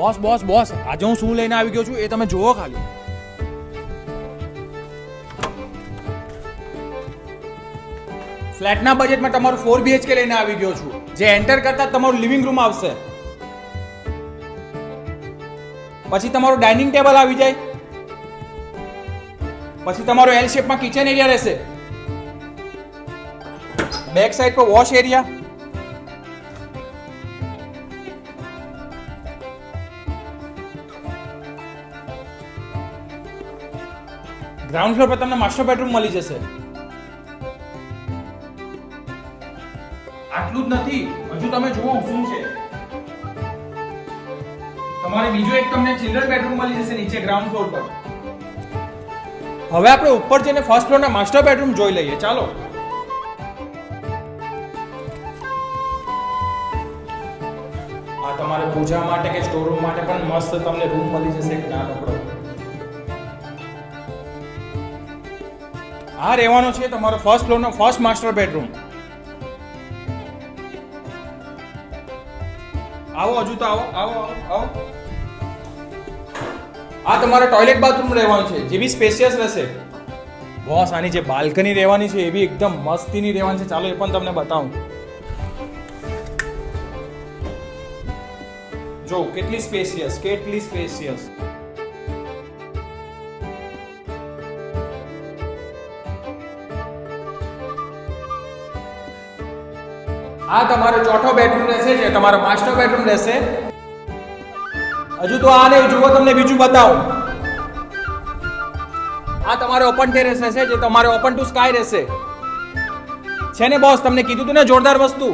Boss boss boss, આજે હું શું લઈને આવી ગયો છું એ તમે જુઓ ખાલી. ફ્લેટના બજેટમાં તમારું ફોર બીએચકે લઈને આવી ગયો છું. જે એન્ટર કરતા તમારું લિવિંગ રૂમ આવશે. પછી તમારું ડાઇનિંગ ટેબલ આવી જાય. પછી તમારો એલ શેપમાં કિચન એરિયા રહેશે. બેક સાઈડ પર વોશ એરિયા ગ્રાઉન્ડ ફ્લોર પર તમને માસ્ટર બેડરૂમ મળી જશે. આટલું જ નથી હજુ તમે જુઓ શું છે. તમારે બીજો એક તમને ચિલ્ડ્રન બેડરૂમ મળી જશે નીચે ગ્રાઉન્ડ ફ્લોર પર. હવે આપણે ઉપર જઈને ફર્સ્ટ ફ્લોરના માસ્ટર બેડરૂમ જોઈ લઈએ ચાલો. આ તમારે પૂજા માટે કે સ્ટોર રૂમ માટે પણ મસ્ત તમને રૂમ મળી જશે એક નાનકડો. આ રહેવાનો છે તમારો ફર્સ્ટ ફ્લોરનો ફર્સ્ટ માસ્ટર બેડરૂમ આવો, હજુ તો આવો આવો આવો આ તમારો ટોયલેટ બાથરૂમ રહેવાનું છે, જે બી સ્પેશિયસ રહેશે. બોસ, આની જે બાલ્કની રહેવાની છે, એ બી એકદમ મસ્તીની રહેવાની છે. ચાલો, એ પણ તમને બતાવું. જો, કેટલી સ્પેશિયસ કેટલી સ્પેશિયસ આ તમારો ચોથો બેડરૂમ રહેશે જે તમારો માસ્ટર બેડરૂમ રહેશે. હજુ તો આ નહીં, જુઓ તમને બીજું બતાવું. આ તમારે ઓપન ટેરેસ રહેશે, જે તમારે ઓપન ટુ સ્કાય રહેશે. છે ને બોસ તમને કીધું તું ને જોરદાર વસ્તુ?